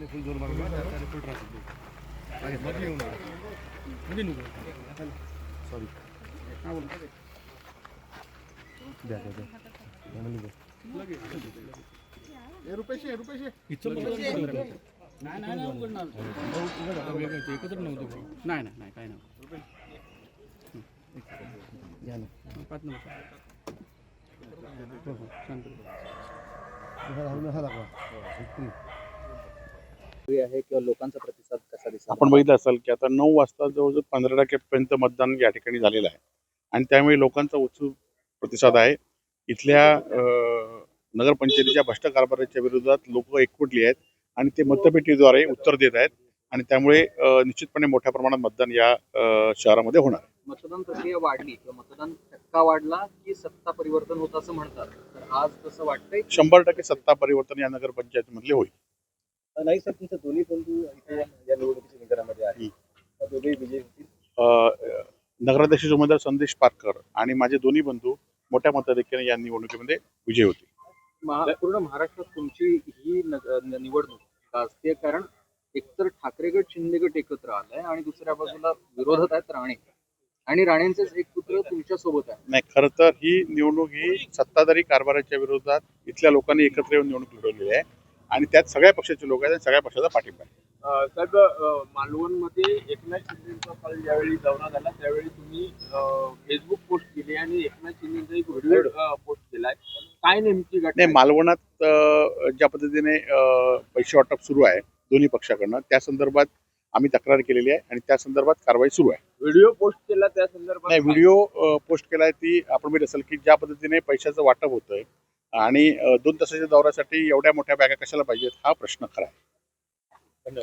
आपले फुल जोर मारून फुल ट्राफिक मध्ये येऊन मध्ये नको सॉरी हां बोला द्या द्या द्या रुपयेशे हे रुपयेशे इथं नाही नाही नाही एकत्र नव्हतं नाही नाही नाही काय नाही पाच नंबर सांगतो हा दाखवा विक्री. आहे किंवा लोकांचा प्रतिसाद कसा दिसला? आपण बघितलं असाल की आता नऊ वाजता जवळजवळ पंधरा टक्क्यापर्यंत मतदान या ठिकाणी झालेलं आहे. आणि त्यामुळे लोकांचा उत्सुक प्रतिसाद आहे. इथल्या नगरपंचायतीच्या भ्रष्ट कारभाराच्या विरोधात लोक एकवटली आहेत आणि ते मतपेटीद्वारे उत्तर देत आहेत. आणि त्यामुळे निश्चितपणे मोठ्या प्रमाणात मतदान या शहरामध्ये होणार. मतदान प्रक्रिया वाढली किंवा मतदान टक्का वाढला की सत्ता परिवर्तन होत असं म्हणतात. तर आज तसं वाटतंय? शंभर टक्के सत्ता परिवर्तन या नगरपंचायतीमधले होईल. नाही सर तुमचे दोन्ही बंधू इथे या निवडणुकीच्या निकालामध्ये आहे दोघेही विजयी होतील. नगराध्यक्ष उमेदवार संदेश पारकर आणि माझे दोन्ही बंधू मोठ्या मताधिक्याने या निवडणुकीमध्ये विजयी होतील महा- पूर्ण महाराष्ट्रात तुमची ही नग- न- निवडणूक गाजते कारण एकतर ठाकरे गट शिंदे गट एकत्र आलाय आणि दुसऱ्या बाजूला विरोधात आहेत राणे. आणि राणेंचेच एक पुत्र तुमच्यासोबत आहे. नाही खरं तर ही निवडणूक ही सत्ताधारी कारभाराच्या विरोधात इथल्या लोकांनी एकत्र येऊन निवडणूक लढवलेली आहे. आणि त्यात सगळ्या पक्षाचे लोक आहेत आणि सगळ्या पक्षाचा पाठिंबा आहे. साहेब मालवणमध्ये एकनाथ शिंदेचा काल ज्यावेळी दौरा झाला त्यावेळी तुम्ही फेसबुक पोस्ट केली आणि एकनाथ शिंदेचा एक व्हिडिओ पोस्ट केलाय. काय नेमकी घटना नाही? मालवणात अं, ज्या पद्धतीने अं, पैसे वाटप सुरू आहे दोन्ही पक्षाकडनं त्या संदर्भात आम्ही तक्रार केलेली आहे आणि त्या संदर्भात कारवाई सुरू आहे. व्हिडिओ पोस्ट केला त्या संदर्भात नाही व्हिडिओ पोस्ट केला आहे ती आपण बघितलं असेल की ज्या पद्धतीने पैशाचं वाटप होतंय आणि दोन तासाच्या दौऱ्यासाठी एवढ्या मोठ्या बॅगा कशाला पाहिजेत हा प्रश्न खरा आहे.